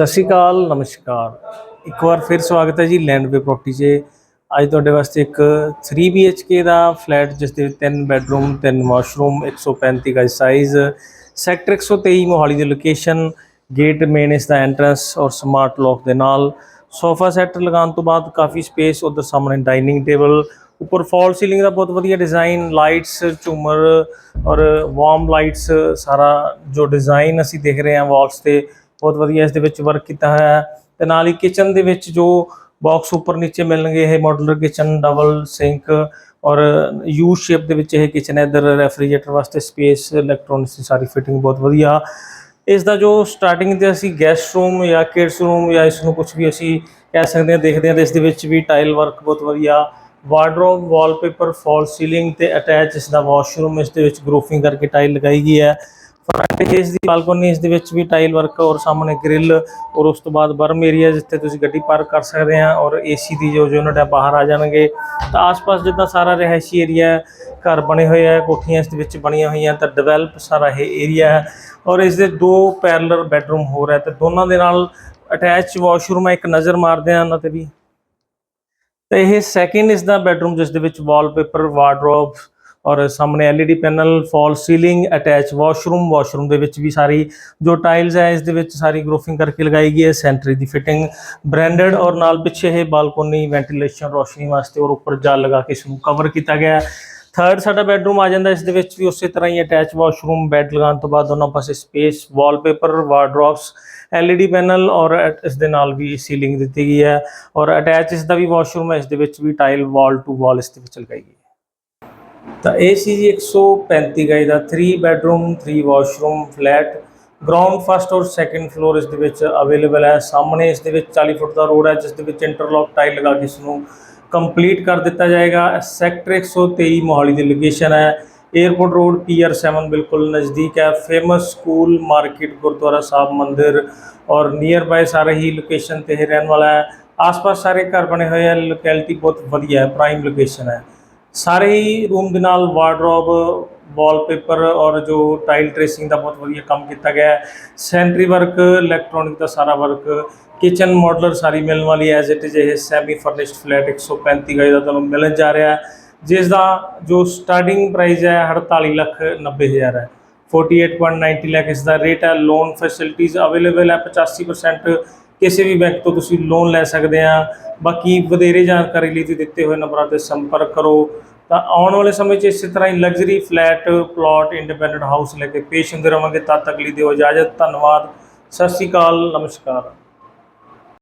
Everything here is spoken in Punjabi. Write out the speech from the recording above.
ਸਤਿ ਸ਼੍ਰੀ ਅਕਾਲ, ਨਮਸਕਾਰ। ਇੱਕ ਵਾਰ ਫਿਰ ਸਵਾਗਤ ਹੈ ਜੀ ਲੈਂਡਵੇ ਪ੍ਰੋਪਰਟੀ 'ਚ। ਅੱਜ ਤੁਹਾਡੇ ਵਾਸਤੇ ਇੱਕ 3 BHK ਦਾ ਫਲੈਟ ਜਿਸ ਦੇ ਵਿੱਚ ਤਿੰਨ ਬੈੱਡਰੂਮ ਤਿੰਨ ਵਾਸ਼ਰੂਮ 135 ਗਜ ਸਾਈਜ਼ ਸੈਕਟਰ 123 ਮੋਹਾਲੀ ਦੀ ਲੋਕੇਸ਼ਨ ਗੇਟ ਮੇਨ ਇਸ ਦਾ ਐਂਟਰੈਂਸ ਔਰ ਸਮਾਰਟ ਲੌਕ ਦੇ ਨਾਲ। ਸੋਫਾ ਸੈੱਟ ਲਗਾਉਣ ਤੋਂ ਬਾਅਦ ਕਾਫੀ ਸਪੇਸ ਉਧਰ ਸਾਹਮਣੇ ਡਾਈਨਿੰਗ ਟੇਬਲ ਉੱਪਰ ਫਾਲ ਸੀਲਿੰਗ ਦਾ ਬਹੁਤ ਵਧੀਆ ਡਿਜ਼ਾਈਨ ਲਾਈਟਸ ਝੂਮਰ ਔਰ ਵਾਰਮ ਲਾਈਟਸ ਸਾਰਾ ਜੋ ਡਿਜ਼ਾਈਨ ਅਸੀਂ ਦੇਖ ਰਹੇ ਹਾਂ ਵਾਲਸ ਤੇ ਬਹੁਤ ਵਧੀਆ ਇਸ ਦੇ ਵਿੱਚ ਵਰਕ ਕੀਤਾ ਹੋਇਆ ਹੈ। ਤੇ ਨਾਲ ਹੀ ਕਿਚਨ ਦੇ ਵਿੱਚ ਜੋ ਬਾਕਸ ਉੱਪਰ ਨੀਚੇ ਮਿਲਣਗੇ ਇਹ ਮਾਡੂਲਰ ਕਿਚਨ ਡਬਲ ਸਿੰਕ ਔਰ ਯੂ ਸ਼ੇਪ ਦੇ ਵਿੱਚ ਇਹ ਕਿਚਨ ਹੈ। ਇਧਰ ਰੈਫਰੀਜਰੇਟਰ ਵਾਸਤੇ ਸਪੇਸ ਇਲੈਕਟ੍ਰੋਨਿਕਸ ਦੀ ਸਾਰੀ ਫਿਟਿੰਗ ਬਹੁਤ ਵਧੀਆ। ਇਸ ਦਾ ਜੋ ਸਟਾਰਟਿੰਗ ਤੇ ਅਸੀਂ ਗੈਸਟ ਰੂਮ ਜਾਂ ਕਿਡਸ ਰੂਮ ਜਾਂ ਇਸ ਨੂੰ ਕੁਝ ਵੀ ਅਸੀਂ ਕਹਿ ਸਕਦੇ ਹਾਂ, ਦੇਖਦੇ ਹਾਂ ਤੇ ਇਸ ਦੇ ਵਿੱਚ ਵੀ ਟਾਈਲ ਵਰਕ ਬਹੁਤ ਵਧੀਆ। ਵਾਰਡਰੋਬ ਵਾਲਪੇਪਰ ਫਾਲ ਸੀਲਿੰਗ ਤੇ ਅਟੈਚ ਇਸ ਦਾ ਵਾਸ਼ਰੂਮ ਇਸ ਦੇ ਵਿੱਚ ਗਰੂਫਿੰਗ ਕਰਕੇ ਟਾਈਲ ਲਗਾਈ ਗਈ ਹੈ। ਫਰੰਟ ਇਸ ਦੀ ਬਾਲਕੋਨੀ ਇਸ ਦੇ ਵਿੱਚ ਵੀ ਟਾਈਲ ਵਰਕ ਔਰ ਸਾਹਮਣੇ ਗ੍ਰਿਲ ਔਰ ਉਸ ਤੋਂ ਬਾਅਦ ਬਰਮ ਏਰੀਆ ਜਿੱਥੇ ਤੁਸੀਂ ਗੱਡੀ ਪਾਰਕ ਕਰ ਸਕਦੇ ਆ ਔਰ ਏਸੀ ਦੀ ਜੋ ਯੂਨਿਟ ਹੈ ਬਾਹਰ ਆ ਜਾਣਗੇ। ਤਾਂ ਆਸ-ਪਾਸ ਜਿੱਦਾਂ ਸਾਰਾ ਰਹਿائشੀ ਏਰੀਆ ਘਰ ਬਣੇ ਹੋਏ ਆ ਕੋਠੀਆਂ ਇਸ ਦੇ ਵਿੱਚ ਬਣੀਆਂ ਹੋਈਆਂ, ਤਾਂ ਡਿਵੈਲਪ ਸਾਰਾ ਇਹ ਏਰੀਆ ਹੈ ਔਰ ਇਸ ਦੇ ਦੋ ਪੈਰਲਰ ਬੈਡਰੂਮ ਹੋਰ ਹੈ, ਤੇ ਦੋਨਾਂ ਦੇ ਨਾਲ ਅਟੈਚ ਵਾਸ਼ਰੂਮ ਹੈ, ਇੱਕ ਨਜ਼ਰ ਮਾਰਦੇ ਆ ਉਹਨਾਂ ਤੇ ਵੀ। ਤੇ ਇਹ ਸੈਕਿੰਡ ਇਸ ਦਾ ਬੈਡਰੂਮ ਜਿਸ ਦੇ ਵਿੱਚ ਵਾਲਪੇਪਰ ਵਾਰਡਰੋਬ ਔਰ ਸਾਹਮਣੇ LED panel false ceiling attach washroom washroom ਦੇ ਵਿੱਚ ਵੀ ਸਾਰੀ ਜੋ ਟਾਈਲਸ ਹੈ ਇਸ ਦੇ ਵਿੱਚ ਸਾਰੀ ਗਰੂਫਿੰਗ ਕਰਕੇ ਲਗਾਈ ਗਈ ਹੈ ਸੈਂਟਰੀ ਦੀ ਫਿਟਿੰਗ ਬ੍ਰਾਂਡਡ ਔਰ ਨਾਲ ਪਿੱਛੇ ਇਹ ਬਾਲਕੋਨੀ ਵੈਂਟੀਲੇਸ਼ਨ ਰੋਸ਼ਨੀ ਵਾਸਤੇ ਔਰ ਉੱਪਰ ਜਾਲ ਲਗਾ ਕੇ ਇਸ ਨੂੰ ਕਵਰ ਕੀਤਾ ਗਿਆ ਹੈ ਥਰਡ ਸਾਡਾ ਬੈਡਰੂਮ ਆ ਜਾਂਦਾ ਇਸ ਦੇ ਵਿੱਚ ਵੀ ਉਸੇ ਤਰ੍ਹਾਂ ਹੀ ਅਟੈਚ ਵਾਸ਼ਰੂਮ ਬੈੱਡ ਲਗਾਉਣ ਤੋਂ ਬਾਅਦ ਦੋਨੋਂ ਪਾਸੇ space wallpaper wardrobes LED panel ਔਰ ਇਸ ਦੇ ਨਾਲ ਵੀ ਸੀਲਿੰਗ ਦਿੱਤੀ ਗਈ ਹੈ ਔਰ ਅਟੈਚ ਇਸ ਦਾ ਵੀ ਵਾਸ਼ਰੂਮ ਹੈ ਇਸ ਦੇ ਵਿੱਚ ਵੀ ਟਾਈਲ ਵਾਲ ਟੂ ਵਾਲ ਇਸ ਦੇ ਵਿੱਚ ਲਗਾਈ ਗਈ ਹੈ ਤਾਂ ਇਹ ਸੀ ਜੀ 135 ਗਜ ਦਾ 3 bedroom 3 washroom flat ground first ਔਰ ਸੈਕੰਡ ਫਲੋਰ ਇਸ ਦੇ ਵਿੱਚ ਅਵੇਲੇਬਲ ਹੈ। ਸਾਹਮਣੇ ਇਸ ਦੇ ਵਿੱਚ 40 ਫੁੱਟ ਦਾ ਰੋਡ ਹੈ, ਜਿਸ ਦੇ ਵਿੱਚ ਇੰਟਰਲੌਕ ਟਾਈਲ ਲਗਾ ਕੇ ਇਸ ਨੂੰ ਕੰਪਲੀਟ ਕਰ ਦਿੱਤਾ ਜਾਏਗਾ। ਸੈਕਟਰ 123 ਮੋਹਾਲੀ ਦੀ ਲੋਕੇਸ਼ਨ ਹੈ। ਏਅਰਪੋਰਟ ਰੋਡ ਪੀਆਰ 7 ਬਿਲਕੁਲ ਨਜ਼ਦੀਕ ਹੈ। Famous school market gurdwara Sahib ਮੰਦਿਰ ਔਰ ਨੀਅਰ ਬਾय ਸਾਰੇ ਹੀ ਲੋਕੇਸ਼ਨ ਤੇ ਇਹ ਰਹਿਣ ਵਾਲਾ ਹੈ। ਆਸ-ਪਾਸ ਸਾਰੇ ਘਰ ਬਣੇ ਹੋਏ ਹੈ। ਲੋਕੈਲਿਟੀ ਬਹੁਤ ਵਧੀਆ ਹੈ। ਪ੍ਰਾਈਮ ਲੋਕੇਸ਼ਨ ਹੈ। ਸਾਰੇ ਹੀ ਰੂਮ ਦੇ ਨਾਲ ਵਾਰਡਰੋਬ ਵਾਲਪੇਪਰ ਔਰ ਜੋ ਟਾਈਲ ਟ੍ਰੇਸਿੰਗ ਦਾ ਬਹੁਤ ਵਧੀਆ ਕੰਮ ਕੀਤਾ ਗਿਆ ਹੈ। ਸੈਂਟਰੀ ਵਰਕ ਇਲੈਕਟ੍ਰੋਨਿਕ ਦਾ ਸਾਰਾ ਵਰਕ ਕਿਚਨ ਮਾਡਲਰ ਸਾਰੀ ਮਿਲਣ ਵਾਲੀ ਐਜ਼ ਇਟ ਇਜ਼ ਇਹ ਸੈਮੀ ਫਰਨਿਸ਼ਡ ਫਲੈਟ 135 ਗਜ ਦਾ ਤੁਹਾਨੂੰ ਮਿਲਣ ਜਾ ਰਿਹਾ ਹੈ, ਜਿਸ ਦਾ ਜੋ ਸਟਾਰਟਿੰਗ ਪ੍ਰਾਈਸ ਹੈ 48 ਲੱਖ 90 ਹਜ਼ਾਰ ਹੈ। 48.90 ਲੱਖ ਇਸ ਦਾ ਰੇਟ ਹੈ। ਲੋਨ ਫੈਸਿਲਿਟੀਜ਼ ਅਵੇਲੇਬਲ ਹੈ 85% ਕਿਸੇ ਵੀ ਬੈਂਕ ਤੋਂ ਤੁਸੀਂ ਲੋਨ ਲੈ ਸਕਦੇ ਆ। ਬਾਕੀ ਵਧੇਰੇ ਜਾਣਕਾਰੀ ਲਈ ਤੁਸੀਂ ਦਿੱਤੇ ਹੋਏ ਨੰਬਰਾਂ ਤੇ ਸੰਪਰਕ ਕਰੋ। ਤਾਂ ਆਉਣ ਵਾਲੇ ਸਮੇਂ 'ਚ ਇਸੇ ਤਰ੍ਹਾਂ ਹੀ luxury flat plot independent house ਲੈ ਕੇ ਪੇਸ਼ ਹੁੰਦੇ ਰਵਾਂਗੇ। ਤਦ ਤੱਕ ਲਈ ਦਿਓ ਇਜਾਜ਼ਤ। ਧੰਨਵਾਦ। ਸਤਿ ਸ਼੍ਰੀ ਅਕਾਲ। ਨਮਸਕਾਰ।